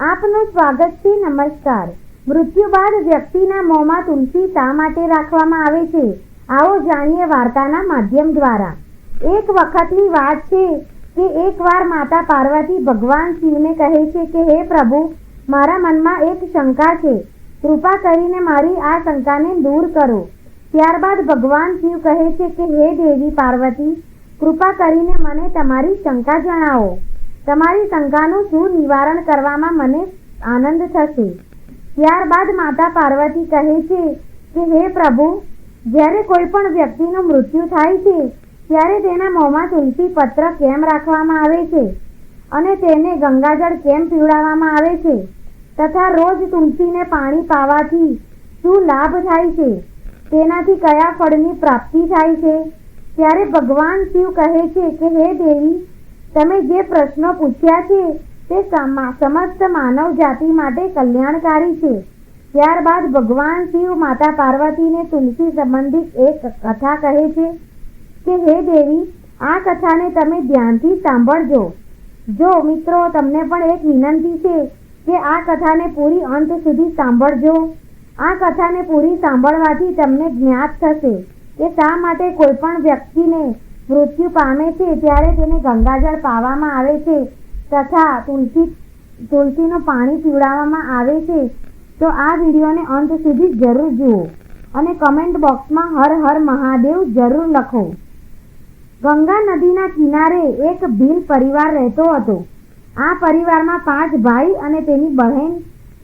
આપનું સ્વાગત છે, નમસ્કાર. મૃત્યુ બાદ વ્યક્તિના મોંમાં તુલસી શા માટે રાખવામાં આવે છે? આવો જાણીએ વાર્તાના માધ્યમ દ્વારા. એક વખતની વાત છે કે એકવાર માતા પાર્વતી ભગવાન શિવને કહે છે કે, હે પ્રભુ, મારા મનમાં એક શંકા છે. કૃપા કરીને મારી આ શંકાને દૂર કરો. ત્યારબાદ ભગવાન શિવ કહે છે કે, હે દેવી પાર્વતી, કૃપા કરીને મને તમારી શંકા જણાવો. તમારી શંકાનું શું નિવારણ કરવામાં મને આનંદ થશે? ત્યારબાદ માતા પાર્વતી કહે છે કે, હે પ્રભુ, જ્યારે કોઈ પણ વ્યક્તિનું મૃત્યુ થાય છે, ત્યારે તેના મોંમાં તુલસી પત્ર કેમ રાખવામાં આવે છે? અને તેને ગંગાજળ કેમ પીવડાવવામાં આવે છે? તથા રોજ તુલસીને પાણી પાવાથી શું લાભ થાય છે? તેનાથી કયા ફળની પ્રાપ્તિ થાય છે? ત્યારે ભગવાન શિવ કહે છે કે, હે દેવી તમે જે પ્રશ્નો પૂછ્યા છે, તે સમા- સમસ્ત માનવ જાતિ માટે કલ્યાણકારી છે. ત્યારબાદ ભગવાન શિવ માતા પાર્વતીને તુલસી સંબંધિત એક કથા કહે છે કે, હે દેવી, આ કથાને તમે ધ્યાનથી સાંભળજો. જો મિત્રો, તમને પણ એક વિનંતી છે કે આ કથાને પૂરી અંત સુધી સાંભળજો. આ કથાને પૂરી સાંભળવાથી તમને જ્ઞાત થશે કે શા માટે કોઈ પણ વ્યક્તિને મૃત્યુ પામે છે ત્યારે તેને ગંગાજળ પાવામાં આવે છે તથા તુલસી, તુલસીનું પાણી પીવડાવવામાં આવે છે. તો આ વિડીયોને અંત સુધી જરૂર જુઓ અને કમેન્ટ બોક્સમાં હર હર મહાદેવ જરૂર લખો. ગંગા નદીના કિનારે એક ભીલ પરિવાર રહેતો હતો. આ પરિવારમાં પાંચ ભાઈ અને તેની બહેન,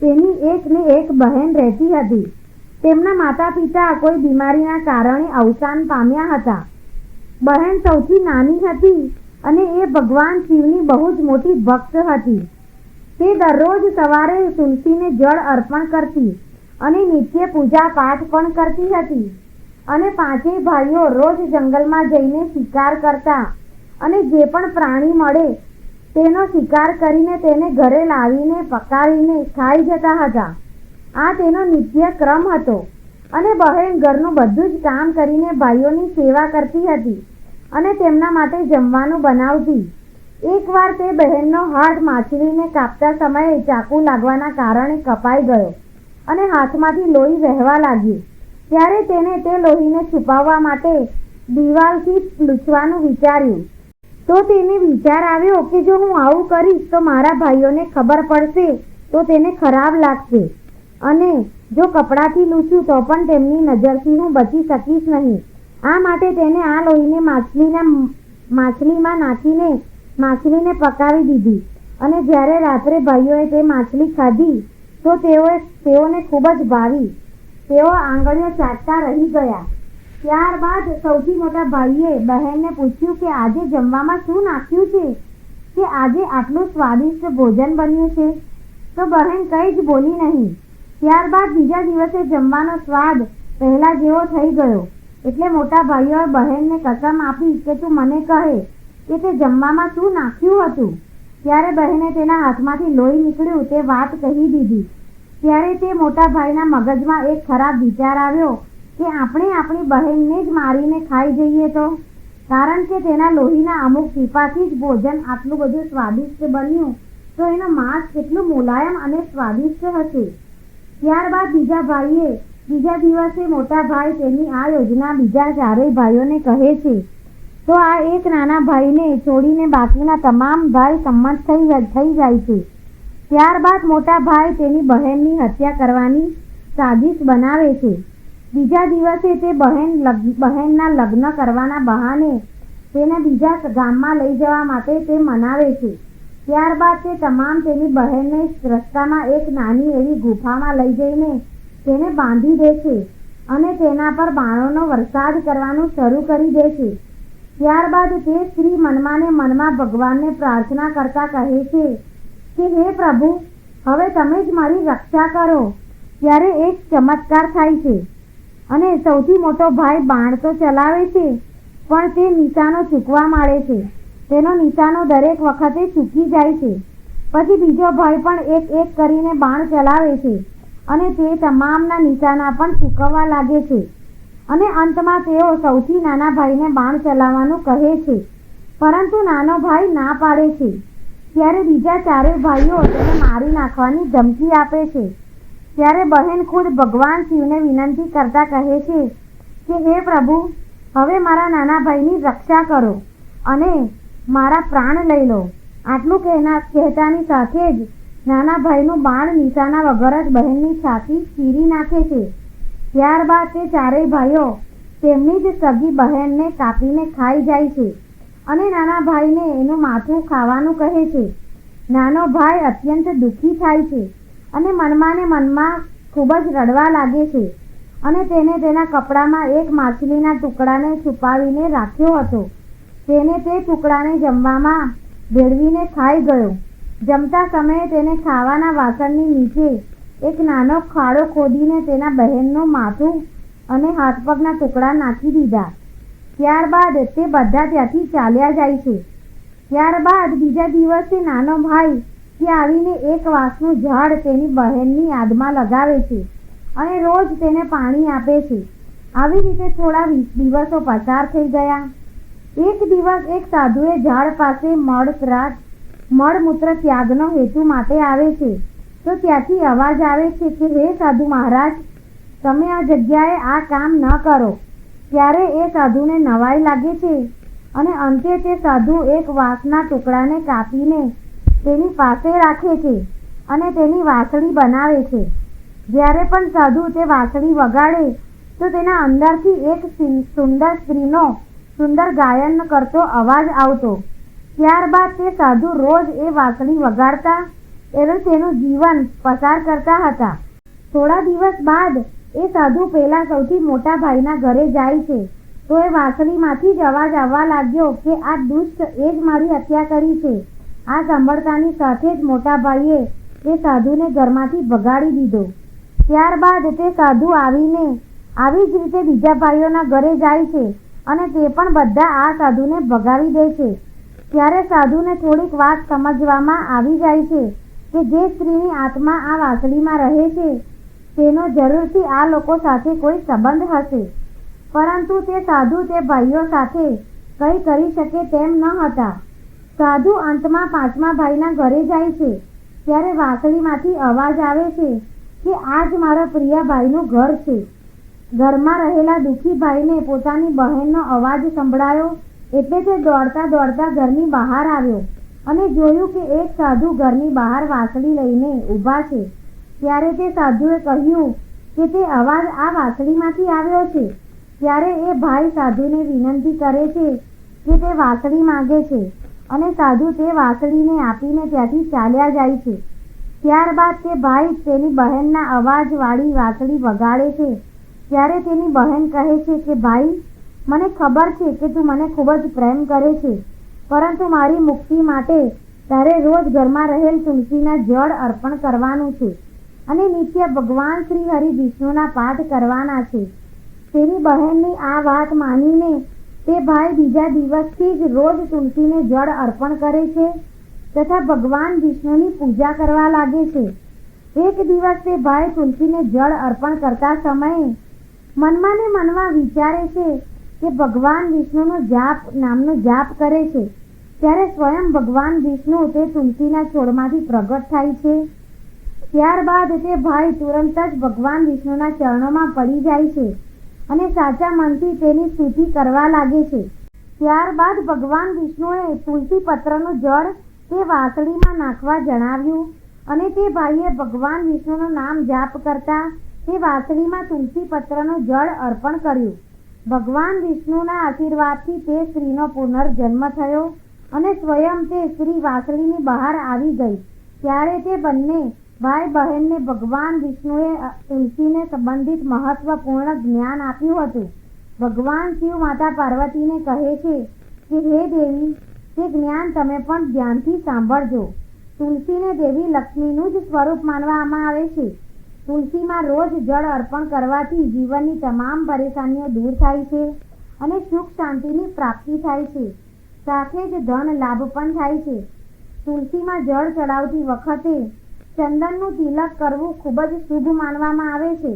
તેની એક ને એક બહેન રહેતી હતી. તેમના માતા પિતા કોઈ બીમારીના કારણે અવસાન પામ્યા હતા. બહેન સૌથી નાની હતી અને એ ભગવાન શિવની બહુ જ મોટી ભક્ત હતી. તે દરરોજ સવારે તુલસીને જળ અર્પણ કરતી અને નિત્ય પૂજા પાઠ પણ કરતી હતી. અને પાંચેય ભાઈઓ રોજ જંગલમાં જઈને શિકાર કરતા અને જે પણ પ્રાણી મળે તેનો શિકાર કરીને તેને ઘરે લાવીને પકાવીને ખાઈ જતા હતા. આ તેનો નિત્ય ક્રમ હતો અને બહેન ઘરનું બધું જ કામ કરીને ભાઈઓની સેવા કરતી હતી. અને તેમના માટે જમવાનું બનાવતી. એકવાર તે બહેનનો હાથ માછલીને કાપતા સમયે ચાકુ લાગવાના કારણે કપાઈ ગયો અને હાથમાંથી લોહી વહેવા લાગ્યું. ત્યારે તેને તે લોહીને છુપાવવા માટે દિવાલથી લૂછવાનું વિચાર્યું. તો તેને વિચાર આવ્યો કે જો હું આવું કરીશ તો મારા ભાઈઓને ખબર પડશે તો તેને ખરાબ લાગશે. અને જો કપડાથી લૂછું તો પણ તેમની નજરથી હું બચી શકીશ નહીં. આ માટે તેને આ લોહીને માછલીના માછલીમાં નાખીને, માછલીને પકાવી દીધી. અને જ્યારે રાત્રે ભાઈઓએ તે માછલી ખાધી, તો તેઓએ, તેઓને ખૂબ જ ભાવી. તેઓ આંગળીઓ ચાટતા રહી ગયા. ત્યારબાદ સૌથી મોટા ભાઈએ બહેનને પૂછ્યું કે આજે જમવામાં શું નાખ્યું છે? કે આજે આટલું સ્વાદિષ્ટ ભોજન બન્યું છે? તો બહેન કંઈ જ બોલી નહીં. ત્યારબાદ બીજા દિવસે જમવાનો સ્વાદ પહેલાં જેવો થઈ ગયો. એટલે મોટા ભાઈઓએ બહેનને કસમ આપી કે તું મને કહે કે તે જમવામાં શું નાખ્યું હતું? ત્યારે બહેને તેના હાથમાંથી લોહી નીકળ્યું તે વાત કહી દીધી. ત્યારે તે મોટા ભાઈના મગજમાં એક ખરાબ વિચાર આવ્યો કે આપણે આપણી બહેનને જ મારીને ખાઈ જઈએ તો? કારણ કે તેના લોહીના અમુક ટીપાથી જ ભોજન આટલું બધું સ્વાદિષ્ટ બન્યું, તો એનો માંસ કેટલું મુલાયમ અને સ્વાદિષ્ટ હશે. ત્યારબાદ બીજા ભાઈએ બીજા દિવસે મોટા ભાઈ તેની આ યોજના બીજા ચારેય ભાઈઓને કહે છે. તો આ એક નાના ભાઈને છોડીને બાકીના તમામ ભાઈ સંમત થઈ થઈ જાય છે. ત્યારબાદ મોટા ભાઈ તેની બહેનની હત્યા કરવાની સાજિશ બનાવે છે. બીજા દિવસે તે બહેન બહેનના લગ્ન કરવાના બહાને તેને બીજા ગામમાં લઈ જવા માટે તે મનાવે છે. ત્યારબાદ તે તમામ તેની બહેનને રસ્તામાં એક નાની એવી ગુફામાં લઈ જઈને તેને બાંધી દે છે અને તેના પર બાણોનો વરસાદ કરવાનું શરૂ કરી દે છે ત્યારબાદ તે સ્ત્રી મનમાં મનમાં ભગવાનને પ્રાર્થના કરતા કહે છે કે, હે પ્રભુ, હવે તમે જ મારી રક્ષા કરો. ત્યારે એક ચમત્કાર થાય છે અને સૌથી મોટો ભાઈ બાણ તો ચલાવે છે, પણ તે નિશાનો ચૂકવા માંડે છે. તેનો નિશાનો દરેક વખતે ચૂકી જાય છે. પછી બીજો ભાઈ પણ એક એક કરીને બાણ ચલાવે છે. અને તે તમામના નિશાના પણ ચૂકવવા લાગે છે. અને અંતમાં તેઓ સૌથી નાના ભાઈને બાણ ચલાવવાનું કહે છે. પરંતુ નાનો ભાઈ ના પાડે છે. ત્યારે બીજા ચારેય ભાઈઓ તેને મારી નાખવાની ધમકી આપે છે, ત્યારે બહેન ખુદ ભગવાન શિવને વિનંતી કરતા કહે છે કે, હે પ્રભુ, હવે મારા નાના ભાઈની રક્ષા કરો અને મારા પ્રાણ લઈ લો. આટલું કહેના, કહેતાની સાથે જ નાના ભાઈનું બાણ નિશાના વગર જ બહેનની છાતી ચીરી નાખે છે. ત્યારબાદ તે ચારેય ભાઈઓ તેમની જ સગી બહેનને કાપીને ખાઈ જાય છે અને નાના ભાઈને એનું માથું ખાવાનું કહે છે. નાનો ભાઈ અત્યંત દુઃખી થાય છે અને મનમાં ને મનમાં ખૂબ જ રડવા લાગે છે અને તેને તેના કપડામાં એક માછલીના ટુકડાને છુપાવીને રાખ્યો હતો. તેને તે ટુકડાને જમવામાં ભેળવીને ખાઈ ગયો. જમતા સમયે તેને ખાવાના વાસણની નીચે એક નાનો ખાડો ખોદીને તેના બહેનનું માથું અને હાથ પગના ટુકડા નાખી દીધા. ત્યારબાદ તે બધા ત્યાંથી ચાલ્યા જાય છે. ત્યારબાદ બીજા દિવસે નાનો ભાઈ ત્યાં આવીને એક વાંસનું ઝાડ તેની બહેનની યાદમાં લગાવે છે અને રોજ તેને પાણી આપે છે. આવી રીતે થોડા વીસ દિવસો પસાર થઈ ગયા. એક દિવસ એક સાધુએ ઝાડ પાસે મળત્રાટ મળમૂત્ર ત્યાગનો હેતુ માટે આવે છે. તો ત્યાંથી અવાજ આવે છે કે, હે સાધુ મહારાજ, તમે આ જગ્યાએ આ કામ ન કરો. ત્યારે એ સાધુને નવાઈ લાગે છે અને અંતે તે સાધુ એક વાંસના ટુકડાને કાપીને તેની પાસે રાખે છે અને તેની વાંસળી બનાવે છે. જ્યારે પણ સાધુ તે વાંસળી વગાડે, તો તેના અંદરથી એક સુંદર સ્ત્રીનો સુંદર ગાયન કરતો અવાજ આવતો. ત્યારબાદ તે સાધુ રોજ એ વાંસળી વગાડતા એટલે તેનું જીવન પસાર કરતા હતા. થોડા દિવસ બાદ એ સાધુ પહેલા સૌથી મોટા ભાઈના ઘરે જાય છે. તો એ વાંસળીમાંથી જ અવાજ આવવા લાગ્યો કે આ દુષ્ટ એ જ મારી હત્યા કરી છે. આ સાંભળતાની સાથે જ મોટા ભાઈએ એ સાધુને ઘરમાંથી ભગાડી દીધો. ત્યારબાદ તે સાધુ આવીને આવી જ રીતે બીજા ભાઈઓના ઘરે જાય છે અને તે પણ બધા આ સાધુને ભગાવી દે છે. ત્યારે સાધુને થોડીક વાત સમજવામાં આવી જાય છે કે જે સ્ત્રીની આત્મા આ વાંસળીમાં રહે છે, તેનો જરૂરથી આ લોકો સાથે કોઈ સંબંધ હશે. પરંતુ તે સાધુ તે ભાઈઓ સાથે કંઈ કરી શકે તેમ ન હતા. સાધુ અંતમાં પાંચમા ભાઈના ઘરે જાય છે, ત્યારે વાંસળીમાંથી અવાજ આવે છે કે આ જ મારા પ્રિય ભાઈનું ઘર છે. ઘરમાં રહેલા દુઃખી ભાઈને પોતાની બહેનનો અવાજ સંભળાયો એટલે તે દોડતા દોડતા ઘરની બહાર આવ્યો અને જોયું કે એક સાધુ ઘરની બહાર વાંસળી લઈને ઊભા છે. ત્યારે તે સાધુએ કહ્યું કે તે અવાજ આ વાંસળીમાંથી આવ્યો છે. ત્યારે એ ભાઈ સાધુને વિનંતી કરે છે કે તે વાંસળી માંગે છે અને સાધુ તે વાંસળીને આપીને ત્યાંથી ચાલ્યા જાય છે. ત્યારબાદ તે ભાઈ તેની બહેનના અવાજવાળી વાંસળી વગાડે છે. ત્યારે તેની બહેન કહે છે કે ભાઈ મને ખબર છે કે તું મને ખૂબ જ પ્રેમ કરે છે, પરંતુ મારી મુક્તિ માટે તારે રોજ ઘરમાં રહેલ તુલસીના જળ અર્પણ કરવાનું છે અને નિત્ય ભગવાન શ્રી હરિ વિષ્ણુના પાઠ કરવાના છે. તેની બહેનની આ વાત માનીને તે ભાઈ બીજા દિવસથી જ રોજ તુલસીને જળ અર્પણ કરે છે તથા ભગવાન વિષ્ણુની પૂજા કરવા લાગે છે. એક દિવસ તે ભાઈ તુલસીને જળ અર્પણ કરતા સમયે મનમાં ને મનમાં વિચારે છે કે ભગવાન વિષ્ણુનો જાપ, નામનો જાપ કરે છે, ત્યારે સ્વયં ભગવાન વિષ્ણુ તે તુલસીના છોડમાંથી પ્રગટ થાય છે. ત્યારબાદ તે ભાઈ તુરંત જ ભગવાન વિષ્ણુના ચરણોમાં પડી જાય છે અને સાચા મનથી તેની સ્તુતિ કરવા લાગે છે. ત્યારબાદ ભગવાન વિષ્ણુએ તુલસી પત્રનું જળ તે વાસળીમાં નાખવા જણાવ્યું અને તે ભાઈએ ભગવાન વિષ્ણુનું નામ જાપ કરતા તે વાસળીમાં તુલસી પત્રનું જળ અર્પણ કર્યું. ભગવાન વિષ્ણુના આશીર્વાદથી તે સ્ત્રીનો પુનર્જન્મ થયો અને સ્વયં તે સ્ત્રી વાસળીની બહાર આવી ગઈ. ત્યારે તે બંને ભાઈ બહેનને ભગવાન વિષ્ણુએ તુલસીને સંબંધિત મહત્વપૂર્ણ જ્ઞાન આપ્યું હતું. ભગવાન શિવ માતા પાર્વતીને કહે છે કે, હે દેવી, તે જ્ઞાન તમે પણ ધ્યાનથી સાંભળજો. તુલસીને દેવી લક્ષ્મીનું જ સ્વરૂપ માનવામાં આવે છે. તુલસીમાં રોજ જળ અર્પણ કરવાથી જીવનની તમામ પરેશાનીઓ દૂર થાય છે અને સુખ શાંતિની પ્રાપ્તિ થાય છે. સાથે જ ધન લાભ પણ થાય છે. તુલસીમાં જળ ચડાવતી વખતે ચંદનનું તિલક કરવું ખૂબ જ શુભ માનવામાં આવે છે.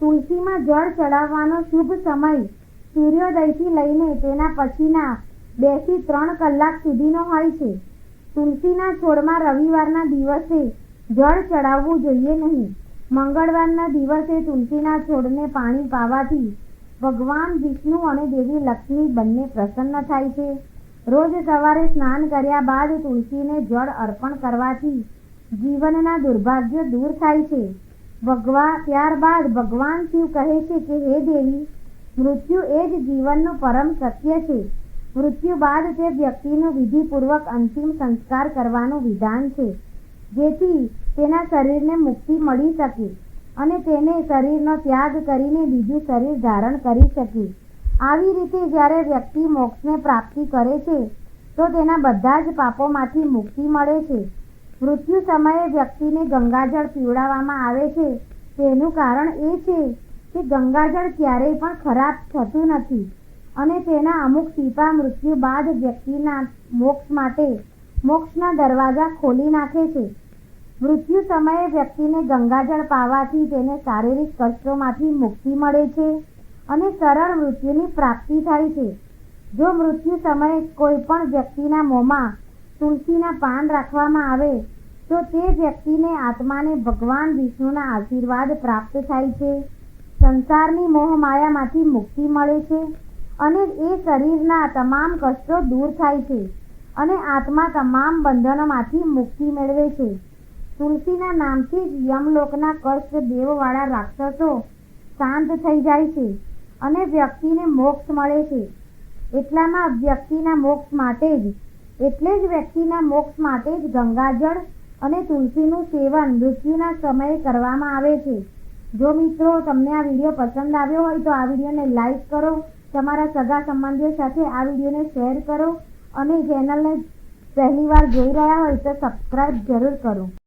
તુલસીમાં જળ ચડાવવાનો શુભ સમય સૂર્યોદયથી લઈને તેના પછીના બેથી ત્રણ કલાક સુધીનો હોય છે. તુલસીના છોડમાં રવિવારના દિવસે જળ ચડાવવું જોઈએ નહીં. મંગળવારના દિવસે તુલસીના છોડને પાણી પાવાથી ભગવાન વિષ્ણુ અને દેવી લક્ષ્મી બંને પ્રસન્ન થાય છે. રોજ સવારે સ્નાન કર્યા બાદ તુલસીને જળ અર્પણ કરવાથી જીવનના દુર્ભાગ્ય દૂર થાય છે. ભગવા, ત્યારબાદ ભગવાન શિવ કહે છે કે, હે દેવી, મૃત્યુ એ જ જીવનનું પરમ સત્ય છે. મૃત્યુ બાદ તે વ્યક્તિનું વિધિપૂર્વક અંતિમ સંસ્કાર કરવાનું વિધાન છે. જેથી તેના શરીરને મુક્તિ મળી શકે અને તેને શરીરનો ત્યાગ કરીને બીજું શરીર ધારણ કરી શકે. આવી રીતે જ્યારે વ્યક્તિ મોક્ષને પ્રાપ્તિ કરે છે, તો તેના બધા જ પાપોમાંથી મુક્તિ મળે છે. મૃત્યુ સમયે વ્યક્તિને ગંગાજળ પીવડાવવામાં આવે છે. તેનું કારણ એ છે કે ગંગાજળ ક્યારેય પણ ખરાબ થતું નથી અને તેના અમુક ટીપા મૃત્યુ બાદ વ્યક્તિના મોક્ષ માટે મોક્ષના દરવાજા ખોલી નાખે છે. મૃત્યુ સમયે વ્યક્તિને ગંગાજળ પાવાથી તેને શારીરિક કષ્ટોમાંથી મુક્તિ મળે છે અને સરળ મૃત્યુની પ્રાપ્તિ થાય છે. જો મૃત્યુ સમયે કોઈ પણ વ્યક્તિના મોંમાં તુલસીના પાન રાખવામાં આવે, તો તે વ્યક્તિને આત્માને ભગવાન વિષ્ણુના આશીર્વાદ પ્રાપ્ત થાય છે. સંસારની મોહમાયામાંથી મુક્તિ મળે છે અને એ શરીરના તમામ કષ્ટો દૂર થાય છે અને આત્મા તમામ બંધનોમાંથી મુક્તિ મેળવે છે. તુલસીના નામથી જ યમલોકના કષ્ટ દેવવાળા રાક્ષસો શાંત થઈ જાય છે અને વ્યક્તિને મોક્ષ મળે છે. એટલામાં વ્યક્તિના મોક્ષ માટે જ, એટલે જ વ્યક્તિના મોક્ષ માટે જ ગંગાજળ અને તુલસીનું સેવન મૃત્યુના સમયે કરવામાં આવે છે. જો મિત્રો તમને આ વીડિયો પસંદ આવ્યો હોય તો આ વિડીયોને લાઈક કરો, તમારા સગા સંબંધીઓ સાથે આ વિડીયોને શેર કરો અને ચેનલને પહેલીવાર જોઈ રહ્યા હોય તો સબસ્ક્રાઈબ જરૂર કરો.